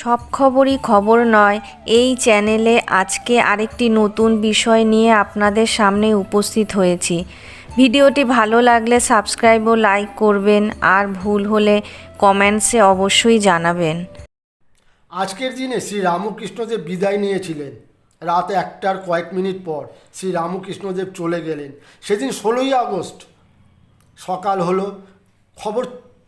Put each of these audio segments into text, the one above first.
সব খবরই খবর নয়, এই চ্যানেলে আজকে আরেকটি নতুন বিষয় নিয়ে আপনাদের সামনে উপস্থিত হয়েছি। ভিডিওটি ভালো লাগলে সাবস্ক্রাইব ও লাইক করবেন আর ভুল হলে কমেন্টসে অবশ্যই জানাবেন। আজকের দিনে শ্রী রামকৃষ্ণদেব বিদায় নিয়েছিলেন। রাত একটার কয়েক মিনিট পর শ্রী রামকৃষ্ণদেব চলে গেলেন। সেদিন ষোলোই আগস্ট সকাল হলো, খবর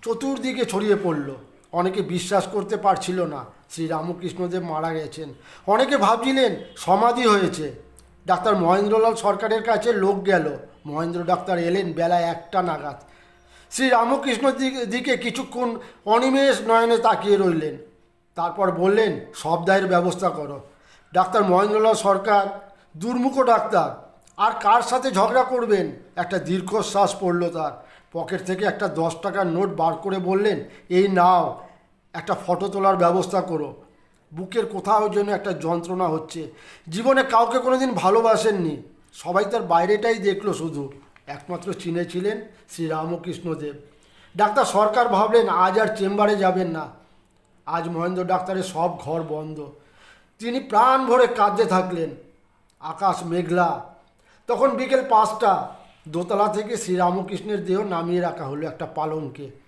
চতুর্দিকে ছড়িয়ে পড়ল। অনেকে বিশ্বাস করতে পারছিল না শ্রী রামকৃষ্ণদেব মারা গেছেন। অনেকে ভাবছিলেন সমাধি হয়েছে। ডাক্তার মহেন্দ্রলাল সরকারের কাছে লোক গেল। মহেন্দ্র ডাক্তার এলেন বেলা একটা নাগাদ। শ্রী রামকৃষ্ণ দিকে- কিছুক্ষণ অনিমেষ নয়নে তাকিয়ে রইলেন। তারপর বললেন, সব দায়ের ব্যবস্থা করো। ডাক্তার মহেন্দ্রলাল সরকার, দুর্মুখ ডাক্তার, আর কার সাথে ঝগড়া করবেন? একটা দীর্ঘশ্বাস পড়ল তার। পকেট থেকে একটা দশ টাকার নোট বার করে বললেন, এই নাও একটা ফটো তোলার ব্যবস্থা করো। বুকের কোথাও যেন একটা যন্ত্রণা হচ্ছে। জীবনে কাউকে কোনোদিন ভালোবাসেননি। সবাই তার বাইরেটাই দেখল শুধু। একমাত্র চিনেছিলেন শ্রী রামকৃষ্ণদেব ডাক্তার সরকার ভাবলেন, আজ আর চেম্বারে যাবেন না। আজ মহেন্দ্র ডাক্তারের সব ঘর বন্ধ। তিনি প্রাণ ভরে কাঁদতে থাকলেন। আকাশ মেঘলা। তখন বিকেল পাঁচটা। দোতলা থেকে শ্রীরামকৃষ্ণের দেহ নামিয়ে রাখা হলো একটা পালঙ্কে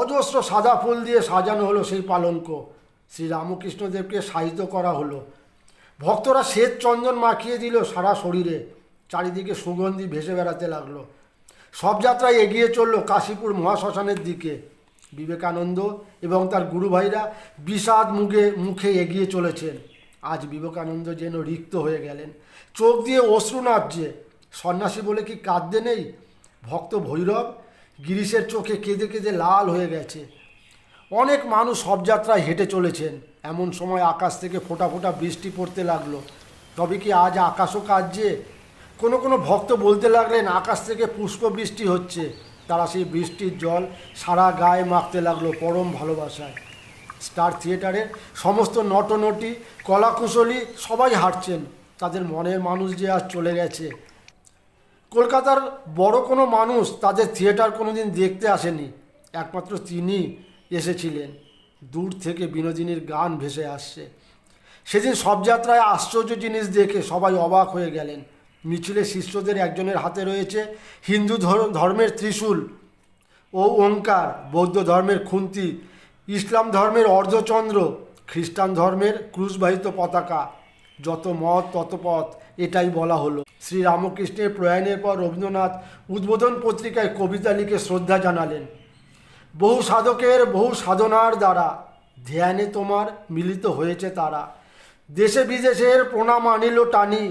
অজস্র সাদা ফুল দিয়ে সাজানো হলো সেই পালঙ্ক। শ্রীরামকৃষ্ণদেবকে সাহিত্য করা হলো। ভক্তরা শ্বেত চন্দন মাখিয়ে দিল সারা শরীরে। চারিদিকে সুগন্ধি ভেসে বেড়াতে লাগল। সব যাত্রায় এগিয়ে চলল কাশীপুর মহাশ্মশানের দিকে। বিবেকানন্দ এবং তার গুরু ভাইরা বিষাদ মুখে মুখে এগিয়ে চলেছেন। আজ বিবেকানন্দ যেন রিক্ত হয়ে গেলেন। চোখ দিয়ে অশ্রু নাচছে। সন্ন্যাসী বলে কি কাঁদতে নেই? ভক্ত ভৈরব গিরিশের চোখে কেঁদে কেঁদে লাল হয়ে গেছে। অনেক মানুষ সব যাত্রায় হেঁটে চলেছেন। এমন সময় আকাশ থেকে ফোঁটা ফোঁটা বৃষ্টি পড়তে লাগল। তবে কি আজ আকাশও কাঁদছে? কোনো কোনো ভক্ত বলতে লাগলেন, আকাশ থেকে পুষ্প বৃষ্টি হচ্ছে। তারা সেই বৃষ্টির জল সারা গায়ে মাখতে লাগল পরম ভালোবাসায়। স্টার থিয়েটারের সমস্ত নটনটি, কলাকুশলী সবাই হাঁটছেন। তাদের মনের মানুষ যে আজ চলে গেছে। কলকাতার বড় কোনো মানুষ তাদের থিয়েটার কোনোদিন দেখতে আসেনি। একমাত্র তিনি এসেছিলেন। দূর থেকে বিনোদিনীর গান ভেসে আসছে। সেদিন সব যাত্রায় আশ্চর্য জিনিস দেখে সবাই অবাক হয়ে গেলেন। মিছিলে শিষ্যদের একজনের হাতে রয়েছে হিন্দু ধর- ধর্মের ত্রিশূল ও ওঙ্কার, বৌদ্ধ ধর্মের খুন্তি, ইসলাম ধর্মের অর্ধচন্দ্র, খ্রিস্টান ধর্মের ক্রুশবাহিত পতাকা। যত মত, তত পথ। এটাই বলা হলো। শ্রীরামকৃষ্ণের প্রয়াণের পর রবীন্দ্রনাথ উদ্বোধন পত্রিকায় কবিতা লিখে শ্রদ্ধা জানালেন। বহু সাধকের বহু সাধনার দ্বারা ধ্যানে তোমার মিলিত হয়েছে তারা। দেশে বিদেশের প্রণাম আনিল টানি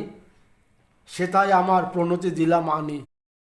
সেটাই আমার প্রণতি দিলাম আনি।